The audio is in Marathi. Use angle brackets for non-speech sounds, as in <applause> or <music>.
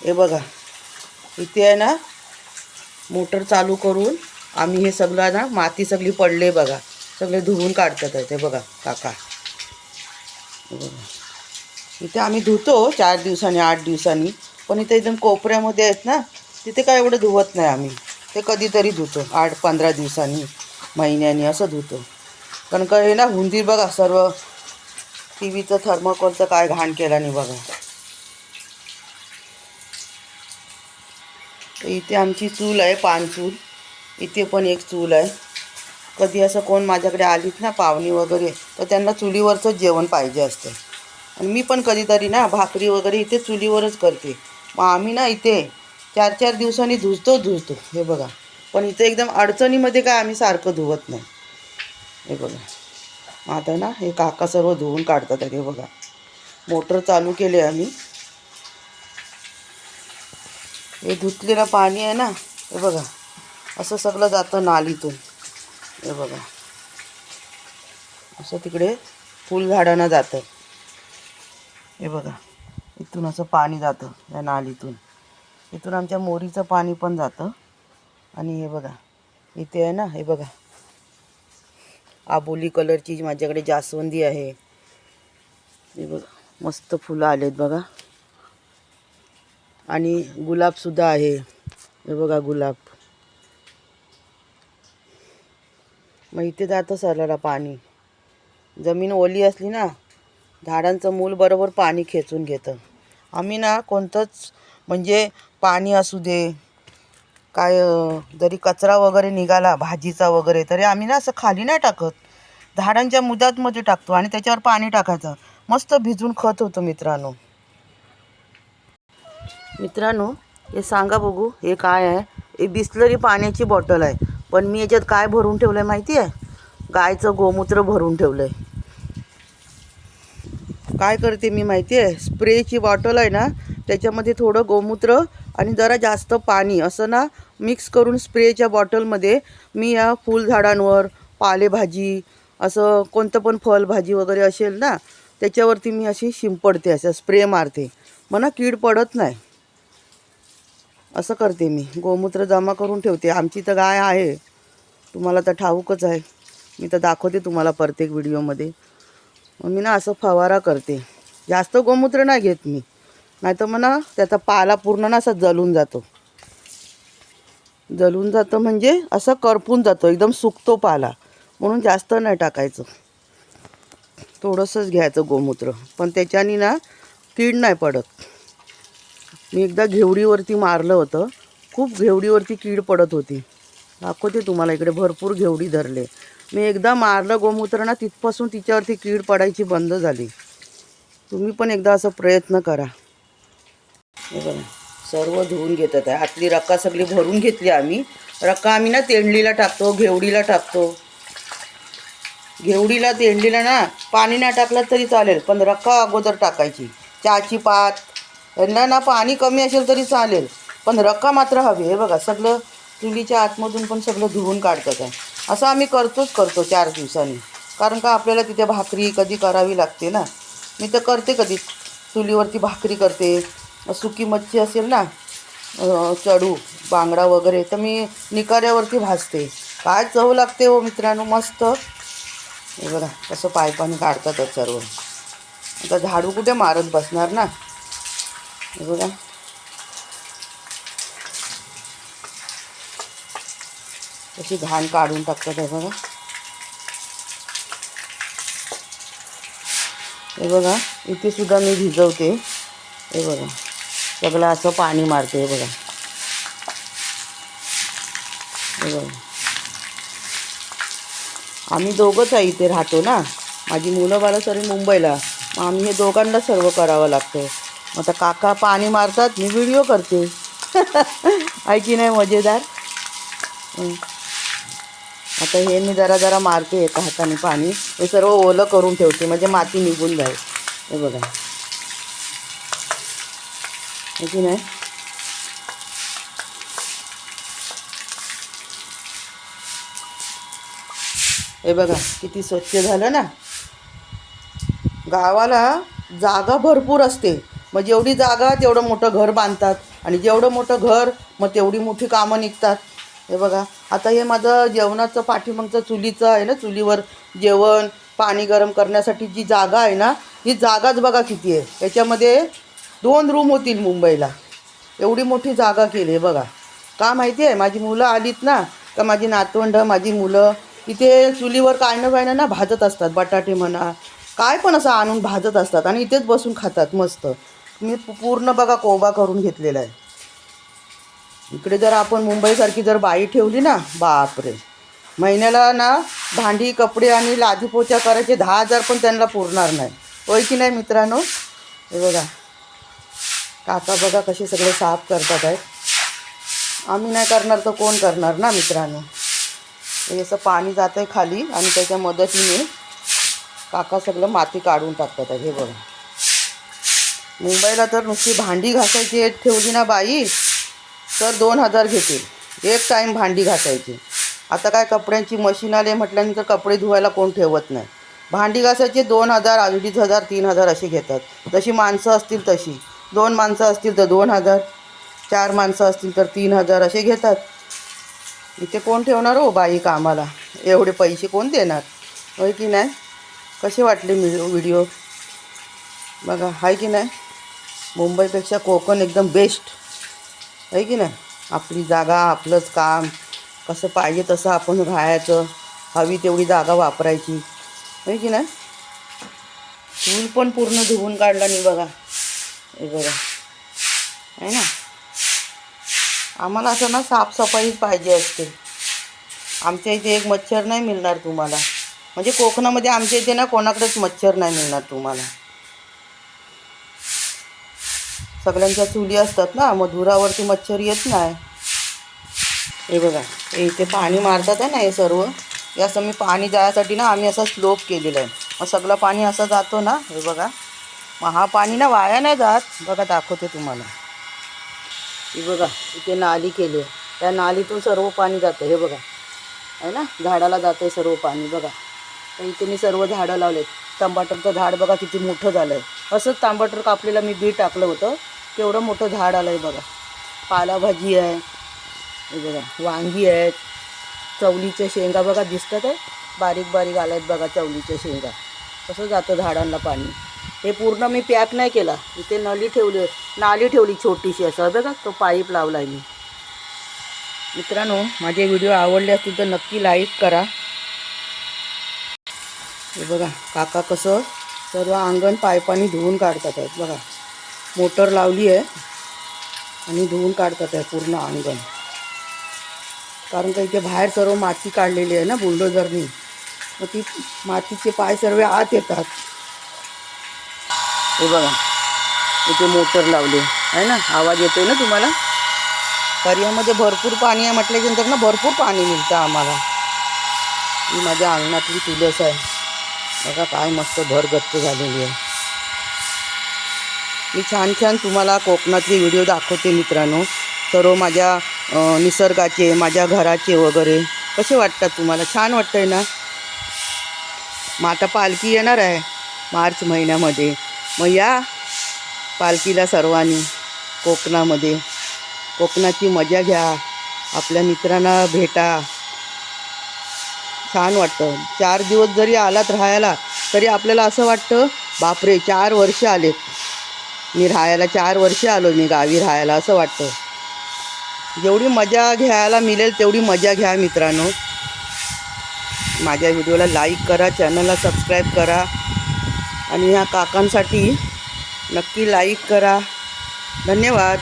हे बघा. इथे आहे ना मोटर चालू करून आम्ही हे सगळं ना माती सगळी पडले बघा. सगळे धुवून काढतात ते बघा काका. बघा. इथे आम्ही धुतो चार दिवसांनी आठ दिवसांनी. पण इथे एकदम कोपऱ्यामध्ये आहेत ना तिथे काय एवढं धुवत नाही आम्ही. ते कधीतरी धुतो आठ पंधरा दिवसांनी महिन्यानी असं धुतो. कारण का हे ना हुंदीर बघा सर्व टी व्हीचं थर्माकोलचं काय घाण केला नाही बघा. तर इथे आमची चूल आहे पानचूल इथे पण एक चूल आहे. कधी असं कोण माझ्याकडे आलीत ना पाहुणी वगैरे तर त्यांना चुलीवरचंच जेवण पाहिजे असतं. आणि मी पण कधीतरी ना भाकरी वगैरे इथे चुलीवरच करते. मग आम्ही ना इथे चार चार दिवसांनी धुजतो धुजतो. हे बघा. पण इथे एकदम अडचणीमध्ये काय आम्ही सारखं धुवत नाही. हे बघा. मग आता ना हे काका सर्व धुवून काढतात. हे बघा. मोटर चालू केले आम्ही. हे धुतलेलं पाणी आहे ना हे बघा. असं सगळं जातं नालीतून. हे बघा. असं तिकडे फुलझाडांना जातं. हे बघा. इथून असं पाणी जातं या नालीतून. इथून आमच्या मोरीचं पाणी पण जातं. आणि हे बघा. इथे आहे ना हे बघा. आबोली कलरची माझ्याकडे जास्वंदी आहे. हे बघा. मस्त फुलं आलेत बघा. आणि गुलाबसुद्धा आहे. हे बघा गुलाब. मग इथे जातं सरला पाणी. जमीन ओली असली ना झाडांचं मूल बरोबर पाणी खेचून घेतं. आम्ही ना कोणतंच म्हणजे पाणी असू दे काय जरी कचरा वगैरे निघाला भाजीचा वगैरे तरी आम्ही ना असं खाली नाही टाकत. झाडांच्या मुदातमध्ये टाकतो आणि त्याच्यावर पाणी टाकायचं. मस्त भिजून खत होतं मित्रांनो. मित्रांनो हे सांगा बघू हे काय आहे? हे बिस्लरी पाण्याची बॉटल आहे. पण मी याच्यात काय भरून ठेवलं आहे माहिती आहे गायचं गोमूत्र भरून ठेवलं आहे काय करते मी माहिती आहे स्प्रेची बॉटल आहे ना त्याच्यामध्ये थोडं गोमूत्र आणि जरा जास्त पाणी असं ना मिक्स करून स्प्रेच्या बॉटलमध्ये मी या फुलझाडांवर पालेभाजी असं कोणतं पण फळभाजी वगैरे असेल ना त्याच्यावरती मी अशी शिंपडते असं स्प्रे मारते. मला कीड पडत नाही. असं करते मी. गोमूत्र जमा करून ठेवते. आमची तर गाय आहे. तुम्हाला तर ठाऊकच आहे. मी तर दाखवते तुम्हाला प्रत्येक व्हिडिओमध्ये. मग मी ना असं फवारा करते. जास्त गोमूत्र नाही घेत मी. नाही तर ना त्याचा पाला पूर्ण ना असा जलून जातो. जलून जातं म्हणजे असं करपून जातो. एकदम सुकतो पाला. म्हणून जास्त नाही टाकायचं. थोडंसंच घ्यायचं गोमूत्र. पण त्याच्यानी ना कीड नाही पडत. मी एकदा घेवडीवरती मारलं होतं. खूप घेवडीवरती कीड पडत होती. दाखवते तुम्हाला इकडे भरपूर घेवडी धरले. मी एकदा मारलं गोमूत्र ना तिथपासून तिच्यावरती कीड पडायची बंद झाली. तुम्ही पण एकदा असं प्रयत्न करा. हे बघा सर्व धुवून घेतात. आहे आतली रक्का सगळी भरून घेतली आम्ही. रक्का आम्ही ना तेंडलीला टाकतो घेवडीला टाकतो. घेवडीला तेंडलीला ना पाणी नाही टाकलं तरी चालेल पण रक्का अगोदर टाकायची. चहाची पात यांना ना पाणी कमी असेल तरी चालेल. पण रक्का मात्र हवी. हे बघा सगळं चुलीच्या आतमधून पण सगळं धुवून काढतात आहे असं आम्ही करतोच करतो चार दिवसांनी. कारण का आपल्याला तिथे भाकरी कधी करावी लागते ना? मी तर करते कधी. चुलीवरती भाकरी करते. सुकी मच्छी असेल ना चढू चडू बांगडा वगैरे तर मी निकाऱ्यावरती भाजते. काय चव लागते हो मित्रांनो मस्त. हे बघा कसं पायपाणी काढतातच सर्व. आता झाडू कुठे मारत बसणार ना? हे बघा. कशी घाण काढून टाकतात हे बघा. हे बघा इथे सुद्धा मी भिजवते. हे बघा सगळं असं पाणी मारते हे बघा. हे बघा. आम्ही दोघंच आहे इथे राहतो ना. माझी मुलं बाला सरी मुंबईला. मग आम्ही हे दोघांना सर्व करावं लागतं. मग आता काका पाणी मारतात मी व्हिडिओ करते. <laughs> आहे की नाही मजेदार? आता हे मी जरा जरा मारते एका हाताने पाणी. हे सर्व ओलं करून ठेवते म्हणजे माती निघून जाईल. हे बघा. आहे की नाही? हे बघा किती स्वच्छ झालं ना. गावाला जागा भरपूर असते. मग जेवढी जागा तेवढं मोठं घर बांधतात. आणि जेवढं मोठं घर मग तेवढी मोठी कामं निघतात. हे बघा. आता हे माझं जेवणाचं पाठीमागचं चुलीचं आहे ना चुलीवर जेवण पाणी गरम करण्यासाठी जी जागा आहे ना ही जागाच बघा किती आहे. याच्यामध्ये दोन रूम होतील मुंबईला. एवढी मोठी जागा केली आहे बघा. का माहिती आहे? माझी मुलं आलीत ना का माझी नातवंड माझी मुलं इथे चुलीवर काय ना काय ना ना भाजत असतात बटाटे म्हणा काय पण असं आणून भाजत असतात आणि इथेच बसून खातात मस्त. मी पूर्ण बघा कोबा करून घेतलेला आहे. इकडे जर आपण मुंबईसारखी जर बाई ठेवली ना बापरे. महिन्याला ना भांडी कपडे आणि लादी पोचा करायचे दहा हजार पण त्यांना पुरणार नाही. होय की नाही मित्रांनो? हे बघा. काका बघा कसे सगळे साफ करतात आहेत. आम्ही नाही करणार तर कोण करणार ना मित्रांनो? हे असं पाणी जातं आहे खाली आणि त्याच्या मदतीने काका सगळं माती काढून टाकतात आहे हे बघा. मुंबईला तर नुसती भांडी घासायची एक ठेवली ना बाई. तर दोन हजार घेतील. एक टाईम भांडी घासायची. आता काय कपड्यांची मशीन आले म्हटल्यानंतर कपडे धुवायला कोण ठेवत नाही. भांडी घासायचे दोन हजार अडीच हजार तीन हजार असे घेतात. जशी माणसं असतील तशी. दोन माणसं असतील तर दोन हजार. चार माणसं असतील तर तीन हजार असे घेतात. इथे कोण ठेवणार हो बाई कामाला? एवढे पैसे कोण देणार? होय की नाही? कसे वाटले मी व्हिडिओ बघा आहे की नाही? मुंबईपेक्षा कोकण एकदम बेस्ट आहे की नाही? आपली जागा आपलंच काम कसं पाहिजे तसं आपण राहायचं. हवी तेवढी जागा वापरायची. आहे की नाही? चूल पण पूर्ण धुवून काढला नाही बघा. हे बघा. आहे ना? आम्हाला असं ना साफसफाईच पाहिजे असते. आमच्या इथे एक मच्छर नाही मिळणार तुम्हाला. म्हणजे कोकणामध्ये आमच्या इथे ना कोणाकडेच मच्छर नाही मिळणार तुम्हाला. सगळ्यांच्या चुली असतात ना मग धुरावरती मच्छर येत नाही. हे बघा इथे पाणी मारतात आहे ना हे सर्व. हे असं मी पाणी जायसाठी ना आम्ही असा स्लोप केलेला आहे. मग सगळं पाणी असं जातो ना हे बघा. मग हा पाणी ना वाया नाही जात. बघा दाखवते तुम्हाला. हे बघा इथे नाली केली आहे. त्या नालीतून सर्व पाणी जातं हे बघा. आहे ना? झाडाला जातं आहे सर्व पाणी बघा. तर इथे मी सर्व झाडं लावलेत. टमाटरचं झाड बघा किती मोठं झालं आहे असंच तांबाटर कापलेलं मी बी टाकलं होतं. केवढं मोठं झाड आलं आहे बघा. पालाभाजी आहे. हे बघा वांगी आहेत. चवलीच्या शेंगा बघा दिसतात आहे? बारीक बारीक आल्या आहेत बघा चवलीच्या शेंगा. कसं जातं झाडांना पाणी? हे पूर्ण मी पॅक नाही केला. इथे नळी ठेवली नाली ठेवली छोटीशी असं. बघा तो पाईप लावला आहे मी. मित्रांनो माझे व्हिडिओ आवडले असतील तर नक्की लाईक करा. हे बघा काका कसं सर्व अंगण पायपाने धुवून काढतात आहेत. बघा. मोटर लावली आहे आणि धुवून काढतात आहे पूर्ण अंगण कारण का इथे बाहेर सर्व माती काढलेली आहे ना बुलडोझरनी. मग ती मातीचे पाय सर्व आत येतात. हे बघा. इथे मोटर लावली आहे. ना? आवाज येतोय ना तुम्हाला? पर्यामध्ये भरपूर पाणी आहे म्हटल्याच्यानंतर ना भरपूर पाणी मिळतं आम्हाला. ही माझ्या अंगणातली तुलस आहे. बघा काय मस्त भरगच्च झालेली आहे. मी छान छान तुम्हाला कोकणातले व्हिडिओ दाखवते मित्रांनो. सर्व माझ्या निसर्गाचे माझ्या घराचे वगैरे. कसे वाटतात तुम्हाला? छान वाटतं आहे ना? मग आता पालखी येणार आहे मार्च महिन्यामध्ये. मग या पालखीला सर्वांनी कोकणामध्ये. कोकणाची मजा घ्या. आपल्या मित्रांना भेटा. छान वाटतं. चार दिवस जरी आलात राहायला तरी आपल्याला असं वाटतं बापरे चार वर्ष आलेत. मी राहायला चार वर्ष आलो मी गावी राहायला असं वाटतं. जेवढी मजा घ्यायला मिळेल तेवढी मजा घ्या मित्रांनो. माझ्या व्हिडिओला लाईक करा चॅनलला सबस्क्राईब करा आणि ह्या काकांसाठी नक्की लाईक करा. धन्यवाद.